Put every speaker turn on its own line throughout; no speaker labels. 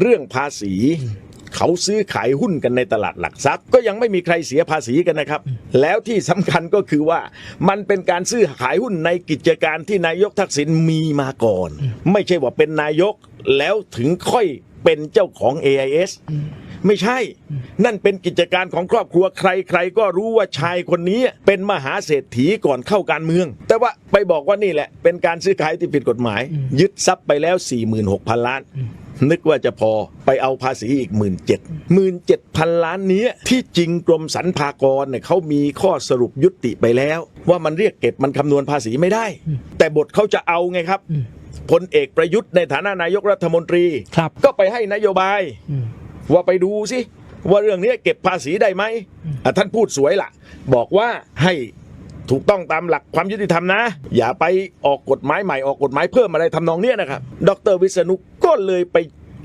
เรื่องภาษี เขาซื้อขายหุ้นกันในตลาดหลักทรัพย์ ก็ยังไม่มีใครเสียภาษีกันนะครับ แล้วที่สำคัญก็คือว่ามันเป็นการซื้อขายหุ้นในกิจการที่นายกทักษิณมีมาก่อน ไม่ใช่ว่าเป็นนายกแล้วถึงค่อยเป็นเจ้าของ AIS ไม่ใช่ นั่นเป็นกิจการของครอบครัวใคร ๆ ก็รู้ว่าชายคนนี้เป็นมหาเศรษฐีก่อนเข้าการเมือง แต่ว่าไปบอกว่านี่แหละ เป็นการซื้อขายที่ผิดกฎหมาย ยึดทรัพย์ไปแล้ว 46,000 ล้าน นึกว่าจะพอไปเอาภาษีอีก 1 7 0 0 0 1 7,000ล้านเนี้ยที่จริงกรมสรรพากรเนี่ยเขามีข้อสรุปยุติไปแล้ว ว่ามันเรียกเก็บมันคำนวณภาษีไม่ได้ แต่บทเขาจะเอาไงครับพลเอกประยุทธ์ในฐานะนายกรัฐมนตรี
ครับ
ก็ไปให้นโยบาย
อืม
ว่าไปดูสิว่าเรื่องนี้เก็บภาษีได้ไหมอะท่านพูดสวยล่ะ บอกว่าให้ถูกต้องตามหลักความยุติธรรมนะ อย่าไปออกกฎหมายใหม่ออกกฎหมายเพิ่มอะไรทำนองเนี้ยนะครับ ดรวิษณุ ก็เลยไป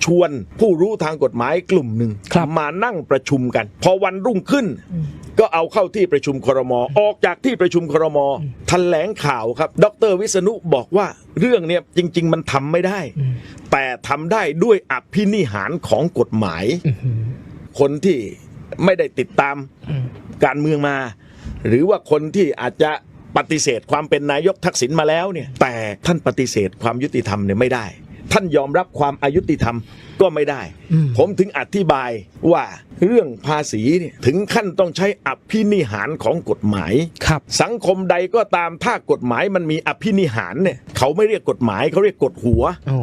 ชวนผู้รู้ทางกฎหมายกลุ่มหนึ่ง
ครับ
มานั่งประชุมกัน พอวันรุ่งขึ้น ก็เอาเข้าที่ประชุมครมออกจากที่ประชุมครมแถลงข่าวครับ ดรวิษณุบอกว่าเรื่องเนี้ยจริง ๆ มันทำไม่ได้ แต่ทำได้ด้วยอภินิหารของกฎหมาย คนที่ไม่ได้ติดตามการเมืองมา หรือว่าคนที่อาจจะปฏิเสธความเป็นนายกทักษิณมาแล้วเนี่ยแต่ท่านปฏิเสธความยุติธรรมเนี่ยไม่ได้ ท่านยอมรับความอายุติธรรมก็ไม่ได้ ผมถึงอธิบายว่าเรื่องภาษีเนี่ยถึงขั้นต้องใช้อภินิหารของกฎหมาย
ครับ
สังคมใดก็ตามถ้ากฎหมายมันมีอภินิหารเนี่ยเขาไม่เรียกกฎหมายเขาเรียกกฎหัว
โอ้